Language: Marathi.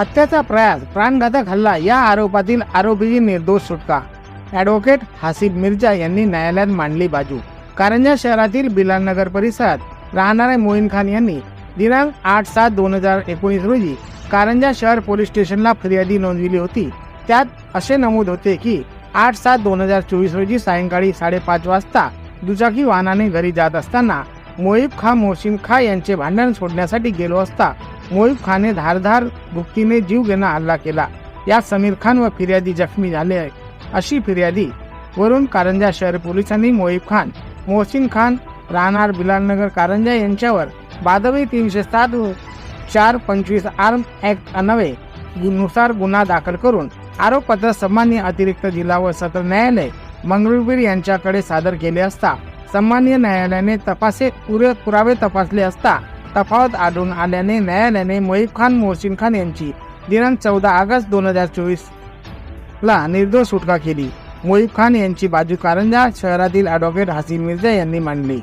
हत्याचा प्रयास प्राणघातक हल्ला या आरोपातील आरोपीची निर्दोष सुटका. ॲडव्होकेट हासिब मिर्जा यांनी न्यायालयात मांडली बाजू. कारंजा शहरातील बिलालनगर परिसरात राहणारे मोईन खान यांनी दिनांक आठ सात दोन हजार एकोणीस रोजी कारंजा शहर पोलीस स्टेशनला फिर्यादी नोंदविली होती. त्यात असे नमूद होते की आठ सात दोन हजार चोवीस रोजी सायंकाळी साडेपाच वाजता दुचाकी वाहनाने घरी जात असताना मोईब खा मोहसिन खा यांचे भांडण सोडण्यासाठी गेलो असता मोईब खाने धारधार भुक्तीने जीव घेणं हल्ला केला. यात समीर खान व फिर्यादी जखमी झाले आहे अशी फिर्यादी वरून कारंजा शहर पोलिसांनी मोईब खान मोहसिन खान राहणार बिलालनगर कारंजा यांच्यावर बादवी तीनशे सात चार पंचवीस आर्म ऍक्ट अनवे नुसार गुन्हा दाखल करून आरोपपत्र सन्मान्य अतिरिक्त जिल्हा व सत्र न्यायालय मंगरुळपीर यांच्याकडे सादर केले असता सन्मान्य न्यायालयाने तपासे पुरे पुरावे तपासले असता तफावत आढळून आल्याने न्यायालयाने मोईब खान मोहसिन खान यांची दिनांक चौदा ऑगस्ट दोन हजार चोवीस ला निर्दोष सुटका केली. मोईब खान यांची बाजू कारंजा शहरातील ॲडव्होकेट हसीन मिर्जा यांनी मांडली.